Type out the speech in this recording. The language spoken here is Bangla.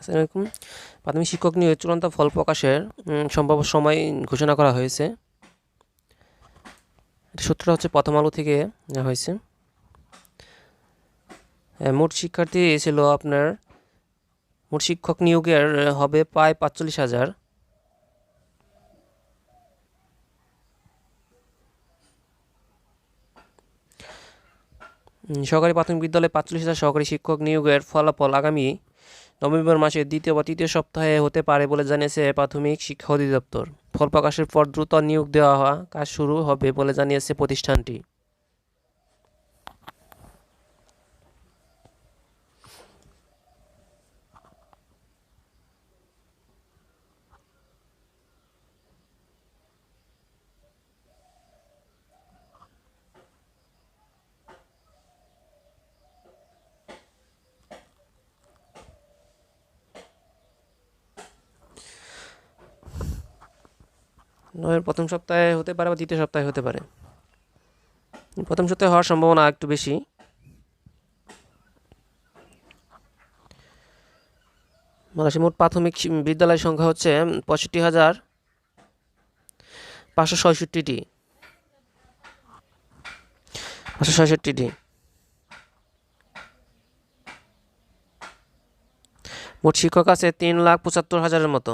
আসসালামু প্রাথমিক শিক্ষক নিয়োগ চূড়ান্ত ফল প্রকাশের সম্ভাব্য সময় ঘোষণা করা হয়েছে। সূত্রটা হচ্ছে প্রথম আলো থেকে হয়েছে। মোট শিক্ষার্থী ছিল আপনার, মোট শিক্ষক নিয়োগের হবে প্রায় পাঁচচল্লিশ হাজার। সরকারি প্রাথমিক বিদ্যালয়ে পাঁচচল্লিশ হাজার সহকারী শিক্ষক নিয়োগের ফলাফল আগামী নভেম্বর মাসের দ্বিতীয় বা তৃতীয় সপ্তাহে হতে পারে বলে জানিয়েছে প্রাথমিক শিক্ষা অধিদপ্তর। ফল প্রকাশের পর দ্রুত নিয়োগ দেওয়া কাজ শুরু হবে বলে জানিয়েছে প্রতিষ্ঠানটি। নভেম্বর প্রথম সপ্তাহে হতে পারে বা দ্বিতীয় সপ্তাহে হতে পারে। প্রথম সপ্তাহে হওয়ার সম্ভাবনা একটু বেশি। বাংলাদেশের মোট প্রাথমিক বিদ্যালয়ের সংখ্যা হচ্ছে পঁয়ষট্টি হাজার পাঁচশো ছয়ষট্টিটি। পাঁচশো ছয়ষট্টিটি। মোট শিক্ষক আছে তিন লাখ পঁচাত্তর হাজারের মতো।